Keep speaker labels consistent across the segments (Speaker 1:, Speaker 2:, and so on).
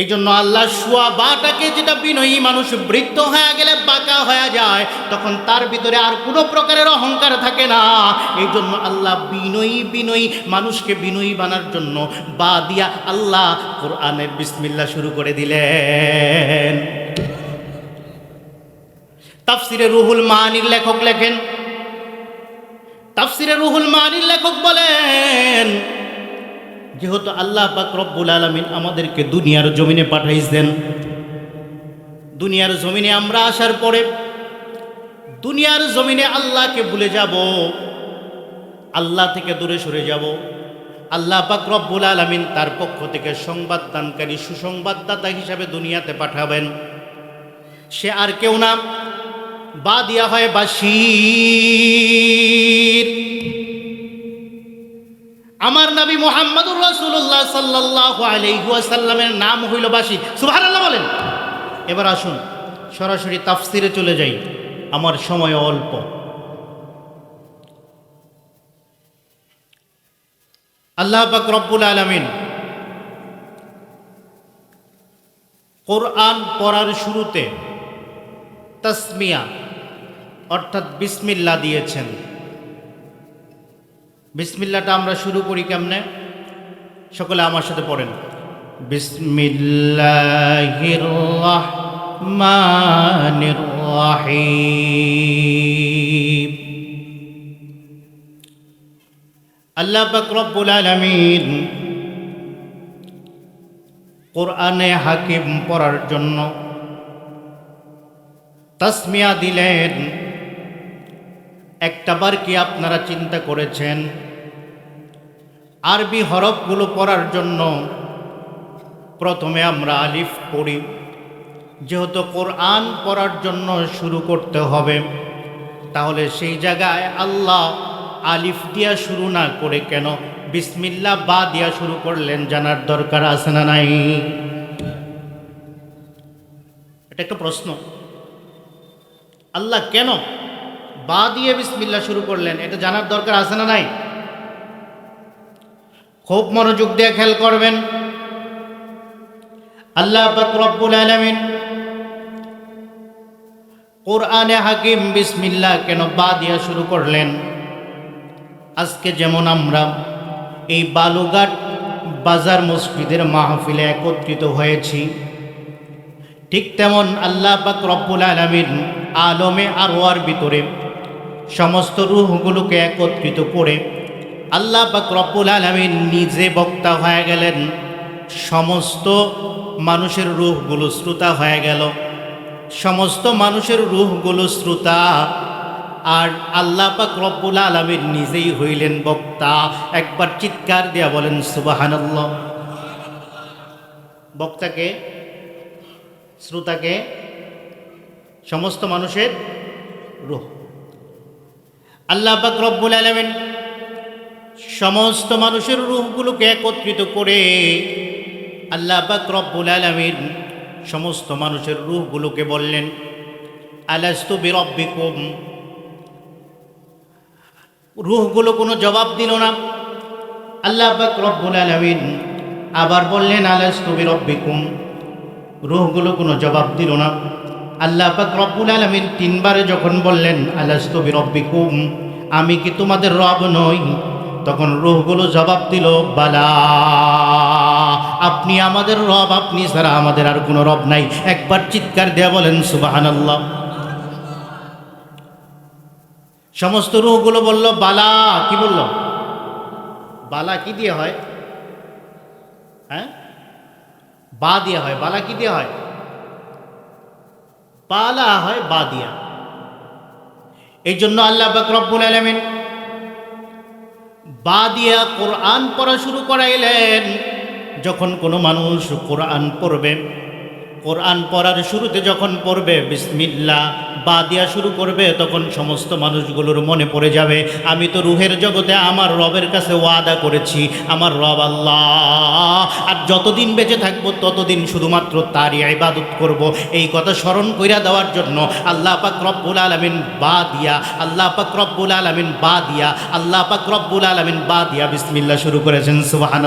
Speaker 1: এই জন্য আল্লাহ শুয়া বাটাকে যেটা বিনয়ী মানুষ বৃদ্ধ হয়ে গেলে বাঁকা হয়ে যায়, তখন তার ভিতরে আর কোনো প্রকারের অহংকার থাকে না। এই জন্য আল্লাহ বিনয়ী বিনয়ী মানুষকে বিনয়ী বানার জন্য বা দিয়া আল্লাহ কোরআনের বিসমিল্লা শুরু করে দিলেন। তাফসিরে রুহুল মানির লেখক লেখেন। তাফসিরে রুহুল মানির লেখক বলেন যেহেতু আল্লাহ পাক রব্বুল আলমিন আমাদেরকে দুনিয়ার জমিনে পাঠাইছেন। দুনিয়ার জমিনে আমরা আসার পরে দুনিয়ার জমিনে আল্লাহকে ভুলে যাব, আল্লাহ থেকে দূরে সরে যাব। আল্লাহ পাক রব্বুল আলমিন তার পক্ষ থেকে সংবাদ সংবাদদানকারী সুসংবাদদাতা হিসাবে দুনিয়াতে পাঠাবেন। সে আর কেউ না বা দিয়া হয় বাসির আমার নবী মোহাম্মদুর রসুল্লাহ সাল্লাহ আলহাসাল্লামের নাম হইল বাসি সুভার বলেন। এবার আসুন, সরাসরি তাফসিরে চলে যাই। আমার সময় অল্প। আল্লাহ পাক রব্বুল আলমিন কোরআন পড়ার শুরুতে তসমিয়া, অর্থাৎ বিসমিল্লা দিয়েছেন। বিসমিল্লাটা আমরা শুরু করি কেমনে? সকলে আমার সাথে পড়েন। বিসমিল্লাহির আল্লাহ পাক আলামিন কোরআনে হাকিম পড়ার জন্য তাসমিয়া দিলেন। একটাবার কি আপনারা চিন্তা করেছেন? আরবি হরফগুলো পড়ার জন্য প্রথমে আমরা আলিফ পড়ি। যেহেতু কোরআন পড়ার জন্য শুরু করতে হবে, তাহলে সেই জায়গায় আল্লাহ আলিফ দিয়া শুরু না করে কেন বিসমিল্লা বা দিয়া শুরু করলেন জানার দরকার আছে না নাই? এটা একটা প্রশ্ন। আল্লাহ কেন বা দিয়ে বিসমিল্লা শুরু করলেন। এটা জানার দরকার আছে না নাই? খুব মনোযোগ দিয়ে খেয়াল করবেন। আল্লাহ রব্বুল আলামিন কোরআনে হাকিম বিসমিল্লা কেন বা দিয়া শুরু করলেন? আজকে যেমন আমরা এই বালুঘাট বাজার মসজিদের মাহফিলে একত্রিত হয়েছি, ঠিক তেমন আল্লাহ পাক রব্বুল আলমিন আলমে আরোয়ার ভিতরে সমস্ত রুহগুলোকে একত্রিত করে আল্লাহ পাক রব্বুল আলমিন নিজে বক্তা হয়ে গেলেন। সমস্ত মানুষের রুহগুলো শ্রোতা হয়ে গেল। সমস্ত মানুষের রুহগুলো শ্রোতা আর আল্লাহ পাক রব্বুল আলমিন নিজেই হইলেন বক্তা। একবার চিৎকার দিয়া বলেন, সুবাহানাল্লাহ। বক্তাকে, শ্রোতাকে, সমস্ত মানুষের রুহ। আল্লাহ পাক রব্বুল আলমিন সমস্ত মানুষের রুহগুলোকে একত্রিত করে আল্লাহ পাক রব্বুল আলমিন সমস্ত মানুষের রুহগুলোকে বললেন, আলাস্তু বিরব্বিকুম? রুহগুলো কোনো জবাব দিল না। আল্লাহ পাক রব্বুল আলমিন আবার বললেন, আলাস্তু বিরব্বিকুম? রুহগুলো কোনো জবাব দিল না। আল্লাহ পাক রব্বুল আলমিন তিনবারে যখন বললেন, আলাস্তু বিরব্বিকুম? আমি কি তোমাদের রব নই? তখন রুহগুলো জবাব দিল, বালা, আপনি আমাদের রব, আপনি ছাড়া আমাদের আর কোনো রব নাই। একবার চিৎকার দেয়া বলেন, সুবাহানাল্লাহ। সমস্ত রুহগুলো বলল, বালা, কি বলল? বালা কি দিয়ে হয়? হ্যাঁ? বা দিয়া হয়। বালা কি দিয়ে হয়? বালা হয় বাদিয়া। এই জন্য আল্লাহ বাকরবুল আলমিন বাদিয়া কোরআন পড়া শুরু করাইলেন, যখন কোনো মানুষ কোরআন পড়বে কোরআন পড়ার শুরুতে যখন পড়বে বিসমিল্লা বা দিয়া শুরু করবে, তখন সমস্ত মানুষগুলোর মনে পড়ে যাবে, আমি তো রুহের জগতে আমার রবের কাছে ওয়াদা করেছি, আমার রব আল্লাহ। আর যতদিন বেঁচে থাকব, ততদিন শুধুমাত্র তারই ইবাদত করব। এই কথা স্মরণ কইরা দেওয়ার জন্য আল্লাহ পাক রব্বুল আলমিন বা দিয়া, আল্লাহ পাক রব্বুল আলমিন বা দিয়া, আল্লাহ পাক রব্বুল আলমিন বা দিয়া বিসমিল্লা শুরু করেছেন সুবাহান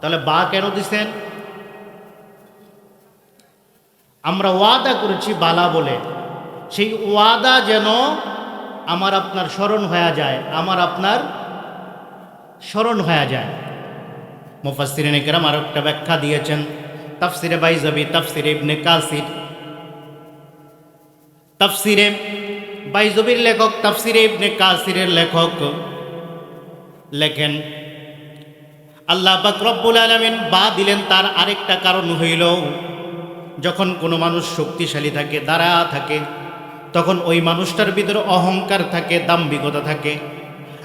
Speaker 1: তাহলে বা কেন দিছেন? আমরা ওয়াদা করেছি বালা বলে। সেই ওয়াদা যেন আমার আপনার স্মরণ হয়ে যায়, আমার আপনার স্মরণ হয়ে যায়। মুফাসসিরিনে কেরাম আর একটা ব্যাখ্যা দিয়েছেন, তাফসিরে বাইজাবি, তাফসিরে ইবনে কাসির। তাফসিরে বাইজবির লেখক, তাফসিরে ইবনে কাসিরের লেখক লেখেন, আল্লাহ পাক রব্বুল আলামিন বা দিলেন তার আরেকটা কারণ হইল যখন কোনো মানুষ শক্তিশালী থাকে দাঁড়া থাকে, তখন ওই মানুষটার ভিতরে অহংকার থাকে, দাম্ভিকতা থাকে।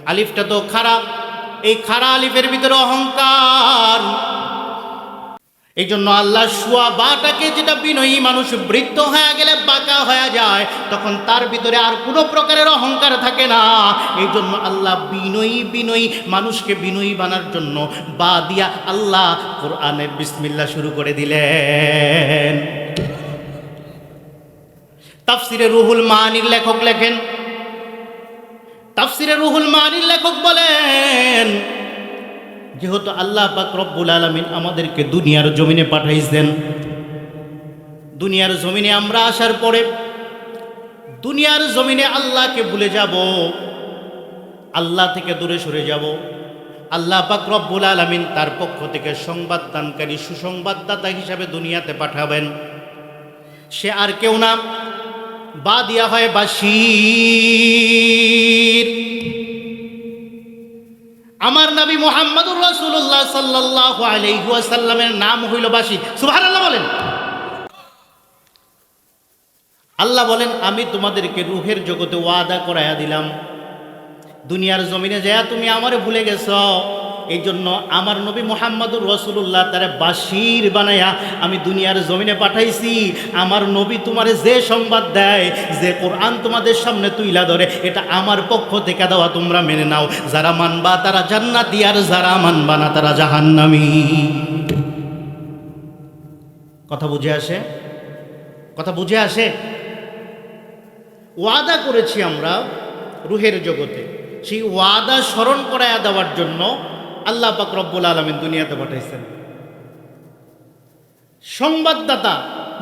Speaker 1: আলিফটা তো খারাপ এই খারা আলিফের ভিতরে অহংকার। এই জন্য আল্লাহ শুয়া বাটাকে যেটা বিনয়ী মানুষ বৃদ্ধ হয়ে গেলে বাঁকা হয়ে যায়, তখন তার ভিতরে আর কোনো প্রকারের অহংকার থাকে না। এই জন্য আল্লাহ বিনয়ী বিনয়ী মানুষকে বিনয়ী বানার জন্য বা দিয়া আল্লাহ কোরআনের বিসমিল্লা শুরু করে দিলেন। তাফসিরে রুহুল মানির লেখক লেখেন। তাফসিরে রুহুল মানির লেখক বলেন যেহেতু আল্লাহ পাক রব্বুল আলমিন আমাদেরকে দুনিয়ার জমিনে পাঠাইছেন। দুনিয়ার জমিনে আমরা আসার পরে দুনিয়ার জমিনে আল্লাহকে ভুলে যাব, আল্লাহ থেকে দূরে সরে যাব। আল্লাহ পাক রব্বুল আলমিন তার পক্ষ থেকে সংবাদদানকারী, সুসংবাদদাতা হিসাবে দুনিয়াতে পাঠাবেন। সে আর কেউ না বা দিয়া হয় বাসির আমার নবী মোহাম্মদুর রসুল্লাহ সাল্লাহ আলহাসাল্লামের নাম হইল বাসি সুভার আল্লাহ বলেন। আল্লাহ বলেন, আমি তোমাদেরকে রুহের জগতে ওয়াদা করাইয়া দিলাম। দুনিয়ার জমিনে যায় তুমি আমারে ভুলে গেছ। এই জন্য আমার নবী মোহাম্মদুর রসুল্লাহ তারা বাসির বানাইয়া আমি দুনিয়ার জমিনে পাঠাইছি। আমার নবী তোমারে যে সংবাদ দেয়, যে কোরআন তোমাদের সামনে তুইলা ধরে, এটা আমার পক্ষ থেকে দেওয়া তোমরা মেনে নাও। যারা মানবা তারা জান্নাতি, আর যারা মানবা না তারা জাহান্নামি। কথা বুঝে আসে? কথা বুঝে আসে? ওয়াদা করেছি আমরা রুহের জগতে। সেই ওয়াদা স্মরণ করাইয়া দেওয়ার জন্য আল্লাহ পাক রব্বুল আলমিন দুনিয়াতে পাঠাইছেন। সংবাদদাতা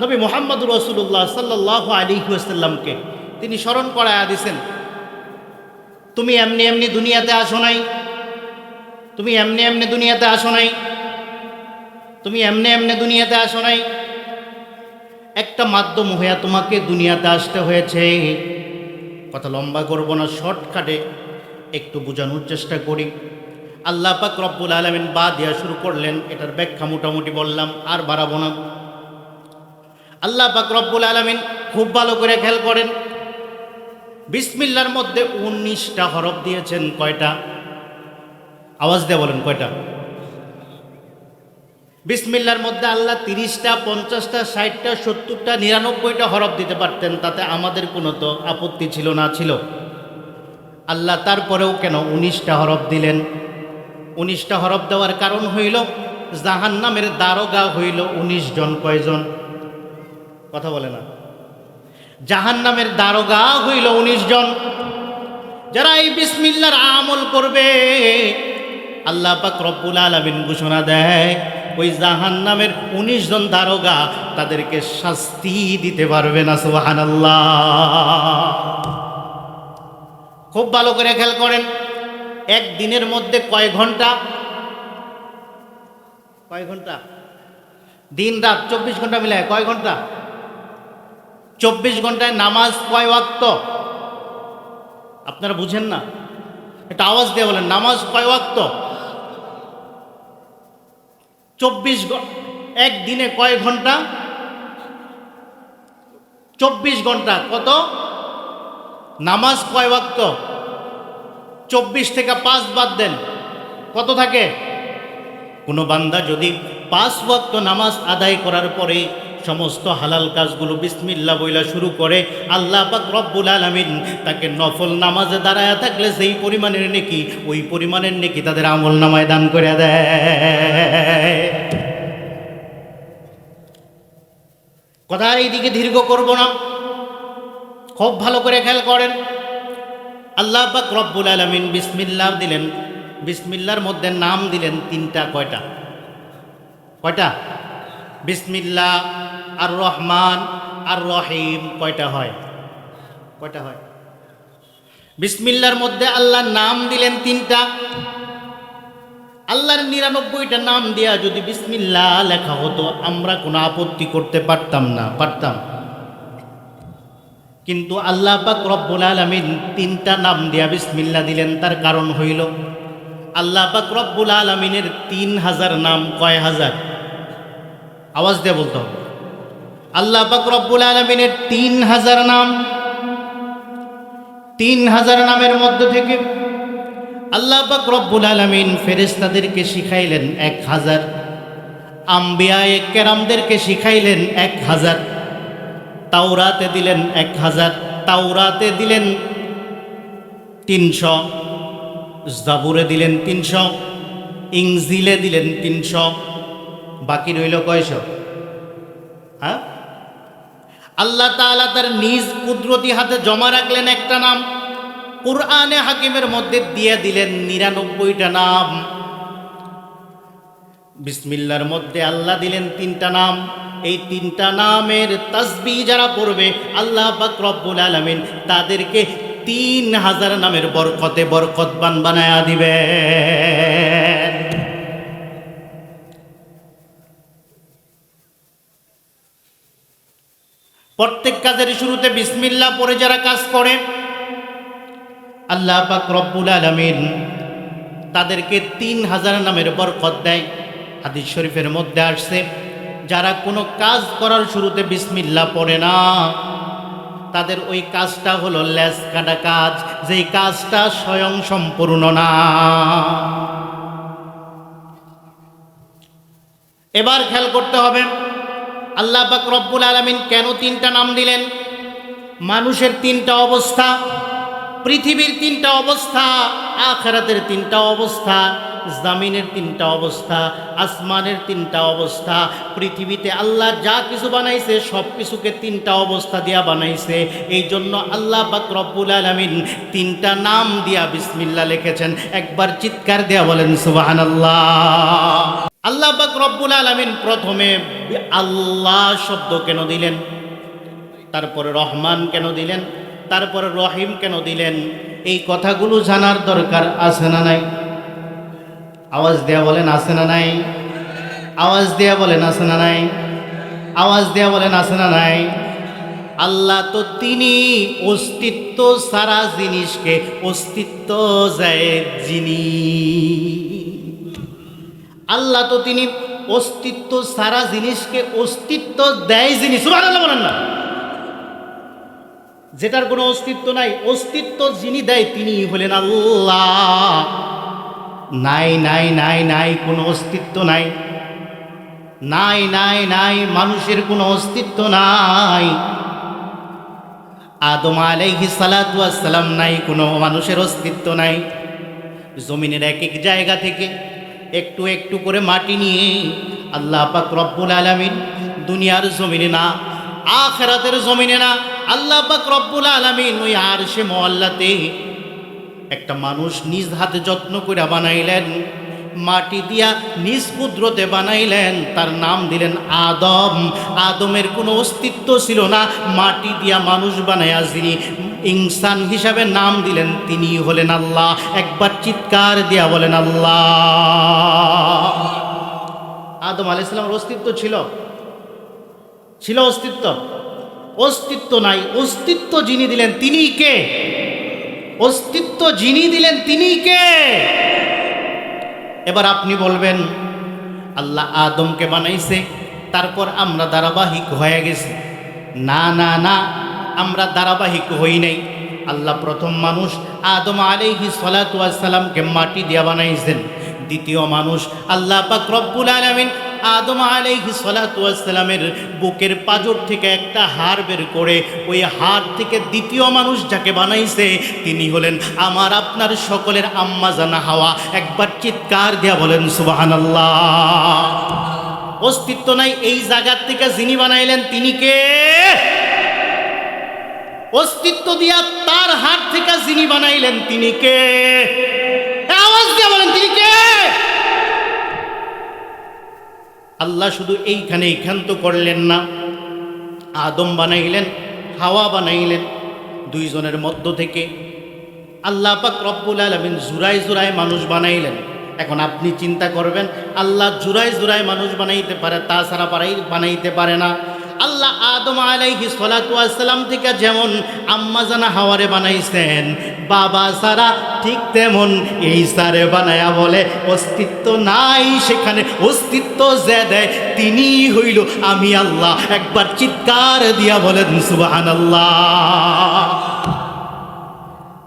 Speaker 1: নবী মোহাম্মদ রসুল্লাহ সাল্লাহ আলী সাল্লামকে তিনি স্মরণ করাইয়া দিছেন, তুমি এমনি এমনি দুনিয়াতে আসো নাই, তুমি এমনি এমনি দুনিয়াতে আসো নাই, তুমি এমনি এমনি দুনিয়াতে আসো নাই। একটা মাধ্যম হইয়া তোমাকে দুনিয়াতে আসতে হয়েছে। কথা লম্বা করব না, শর্টকাটে একটু বোঝানোর চেষ্টা করি। আল্লাহ পাক রব্বুল আলমিন বা দেওয়া শুরু করলেন, এটার ব্যাখ্যা মোটামুটি বললাম, আর বাড়াবো না। আল্লাহ পাক রব্বুল আলমিন খুব ভালো করে খেয়াল করেন, বিসমিল্লার মধ্যে উনিশটা হরফ দিয়েছেন, কয়টা? আওয়াজ দিয়ে বলেন, কয়টা? বিসমিল্লার মধ্যে আল্লাহ তিরিশটা, পঞ্চাশটা, ষাটটা, সত্তরটা, নিরানব্বইটা হরফ দিতে পারতেন, তাতে আমাদের কোনো তো আপত্তি ছিল না, ছিল। আল্লাহ তারপরেও কেন উনিশটা হরফ দিলেন? উনিশটা হরফ দেওয়ার কারণ হইল জাহান নামের দারোগা হইল উনিশ জন কয়জন? কথা বলে না। জাহান নামের দারোগা হইল উনিশ জন। যারা এই বিসমিল্লার আমল করবে, আল্লাহ পাক রব্বুল আলমিন ঘোষণা দেয়, ওই জাহান নামের উনিশ জন দারোগা তাদেরকে শাস্তি দিতে পারবে না সোহান খুব ভালো করে খেয়াল করেন। এক দিনের মধ্যে কয় ঘণ্টা? কয় ঘণ্টা? দিন রাত চব্বিশ ঘণ্টা মিলায়, কয় ঘণ্টা? চব্বিশ ঘন্টায় নামাজ কয় ওয়াক্ত? আপনারা বুঝেন না। এটা আওয়াজ দিয়ে বলেন, নামাজ কয় ওয়াক্ত? চব্বিশ এক দিনে কয় ঘণ্টা? চব্বিশ ঘণ্টা কত? নামাজ কয় ওয়াক্ত? চব্বিশ থেকে পাঁচ বাদ দেন। কত থাকে? কোনো বান্দা যদি পাঁচ ওয়াক্ত নামাজ আদায় করার পরে সমস্ত হালাল কাজগুলো বিসমিল্লা বইলা শুরু করে, আল্লাহ পাক রব্বুল আলমিন তাকে নফল নামাজে দাঁড়ায় থাকলে সেই পরিমাণের নেকি, ওই পরিমাণের নেকি তাদের আমল নামায় দান করে দেয়। কথা এইদিকে দীর্ঘ করব না। খুব ভালো করে খেয়াল করেন। আল্লাহ পাক রব্বুল আলমিন বিসমিল্লা দিলেন। বিসমিল্লার মধ্যে নাম দিলেন তিনটা, কয়টা? কয়টা? বিসমিল্লা আর রহমান আর রহিম কয়টা হয়? কয়টা হয়? বিসমিল্লার মধ্যে আল্লাহর নাম দিলেন তিনটা। আল্লাহর নিরানব্বইটা নাম দেয়া যদি বিসমিল্লা লেখা হতো, আমরা কোনো আপত্তি করতে পারতাম না, পারতাম। কিন্তু আল্লাহ পাক রব্বুল আলমিন তিনটা নাম দিয়া বিসমিল্লা দিলেন, তার কারণ হইল আল্লাহ পাক রব্বুল আলমিনের তিন হাজার নাম কয় হাজার? আওয়াজ দিয়ে বলতে হবে। আল্লাহ পাক রব্বুল আলমিনের তিন হাজার নাম, তিন হাজার নামের মধ্য থেকে আল্লাহ পাক রব্বুল আলমিন ফেরেস্তাদেরকে শিখাইলেন এক হাজার, আম্বিয়ায় কেরামদেরকে শিখাইলেন এক হাজার। তাওরাতে দিলেন এক হাজার, তাওরাতে দিলেন তিনশো, জাবুরে দিলেন তিনশো ইংজিলে দিলেন তিনশো, বাকি রইল কয়শো? হ্যাঁ? আল্লাহ তাআলা তার নিজ কুদরতি হাতে জমা রাখলেন একটা নাম, কুরআনে হাকিমের মধ্যে দিয়ে দিলেন নিরানব্বইটা নাম। বিসমিল্লার মধ্যে আল্লাহ দিলেন তিনটা নাম। এই তিনটা নামের তাসবি যারা পড়বে, আল্লাহ পাক রব্বুল আলামিন তাদেরকে তিন হাজার নামের বরকতে বরকতবান বানায়া দিবে প্রত্যেক কাজের শুরুতে বিসমিল্লা পরে যারা কাজ করে, আল্লাহ পাক রব্বুল আলামিন তাদেরকে তিন হাজার নামের বরকত দেয়। হাদিস শরীফের মধ্যে আসছে যারা কোনো কাজ করার শুরুতে বিসমিল্লা পড়ে না, তাদের ওই কাজটা হলো ল্যাস কাটা কাজ, যেই কাজটা স্বয়ং সম্পূর্ণ না। এবার খেয়াল করতে হবে, আল্লাহ পাক রব্বুল আলমিন কেন তিনটা নাম দিলেন? মানুষের তিনটা অবস্থা পৃথিবীর তিনটা অবস্থা, আখেরাতের তিনটা অবস্থা, জামিনের তিনটা অবস্থা, আসমানের তিনটা অবস্থা, পৃথিবীতে আল্লাহ যা কিছু বানাইছে, সব কিছুকে তিনটা অবস্থা দিয়া বানাইছে। এই জন্য আল্লাহ পাক রব্বুল আলমিন তিনটা নাম দিয়া বিসমিল্লা লিখেছেন। একবার চিৎকার দেয়া বলেন সুবাহান আল্লাহ আল্লাহ রব্বুল আলমিন প্রথমে আল্লাহ শব্দ কেন দিলেন? তারপরে রহমান কেন দিলেন? তারপরে রহিম কেন দিলেন? এই কথাগুলো জানার দরকার আছে না নাই? আওয়াজ দেয়া বলেন আছে না নাই? আওয়াজ দেয়া বলেন আছে না নাই? আওয়াজ দেয়া বলেন আছে না নাই? আল্লাহ তো তিনি অস্তিত্ব সারা জিনিসকে অস্তিত্ব যায় যিনি। আল্লাহ তো তিনি অস্তিত্ব সারা জিনিসকে অস্তিত্ব দেয় জিনিস সুবহানাল্লাহ বলেন না। যেটার কোনো অস্তিত্ব নাই, অস্তিত্ব যিনি দেয় তিনি হলেন আল্লাহ। নাই নাই নাই নাই, কোনো অস্তিত্ব নাই। নাই নাই নাই, মানুষের কোনো অস্তিত্ব নাই। আদম আলাইহি সালাম নাই, কোনো মানুষের অস্তিত্ব নাই। জমিনের এক এক জায়গা থেকে একটু একটু করে মাটি নিয়ে আল্লাহ পাক রব্বুল আলামিন দুনিয়ার জমিনে না, আখেরাতের জমিনে না আল্লাহ রব্বুল আলামিন ওই আর সে মহল্লাতে একটা মানুষ নিজ হাতে যত্ন করে বানাইলেন, মাটি দিয়া নিজ কুদ্রতে বানাইলেন, তার নাম দিলেন আদম। আদমের কোনো অস্তিত্ব ছিল না, মাটি দিয়া মানুষ বানাইয়া যিনি ইনসান হিসাবে নাম দিলেন তিনি হলেন আল্লাহ। একবার চিৎকার দিয়া বলেন, আল্লাহ। আদম আলাইসালামের অস্তিত্ব ছিল? ছিল অস্তিত্ব? অস্তিত্ব নাই। অস্তিত্ব যিনি দিলেন তিনি কে? অস্তিত্ব যিনি দিলেন তিনি কে? এবার আপনি বলবেন, আল্লাহ আদমকে বানাইছে, তারপর আমরা ধারাবাহিক হয়ে গেছি। না না না, আমরা ধারাবাহিক হই নাই। আল্লাহ প্রথম মানুষ আদম আলাইহি সালাতামকে মাটি দিয়া বানাইছেন। দ্বিতীয় মানুষ আল্লাহ পাক আলামিন আদম আলাইহি সালাতামের বুকের পাজর থেকে একটা হাড় বের করে, ওই হাড় থেকে দ্বিতীয় মানুষ যাকে বানাইছে, তিনি হলেন আমার আপনার সকলের আম্মা জানা হাওয়া। একবার চিৎকার দিয়া বলেন, সুবহানাল্লাহ। অস্তিত্ব নাই এই জায়গার থেকে যিনি বানাইলেন, তিনি কে? অস্তিত্ব দিয়া তার হাত থেকে যিনি বানাইলেন, তিনি কে? আল্লাহ শুধু এইখানে এইখান্ত করলেন না। আদম বানাইলেন, হাওয়া বানাইলেন দুইজনের মধ্য থেকে। আল্লাহ পাক রব্বুল আলমিন জুরাই জুরাই মানুষ বানাইলেন। এখন আপনি চিন্তা করবেন, আল্লাহ জুরাই জুরাই মানুষ বানাইতে পারে, তাছাড়া পারাই বানাইতে পারে না। আল্লাহ আদম আলাইহি সালাম থেকে যেমন আম্মা জানা হাওয়ারে বানাইছেন বাবা সারা ঠিক তেমন এই সারে বানায়া বলে, অস্তিত্ব নাই সেখানে, অস্তিত্ব যে দেয় তিনি হইল আমি আল্লাহ। একবার চিৎকার দিয়া বলেন সুবাহান আল্লাহ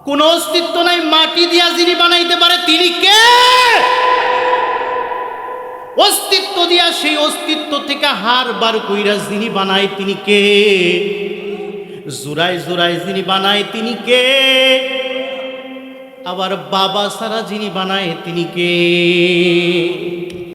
Speaker 1: কোন অস্তিত্ব নাই, মাটি দিয়া যিনি বানাইতে পারে, তিনি কে? অস্তিত্ব দিয়া সেই অস্তিত্ব থেকে হার বার কইরা যিনি বানায়, তিনি কে? জুরাই জুরাই যিনি বানায়, তিনি কে? আবার বাবা সারা যিনি বানায় তিনি কে?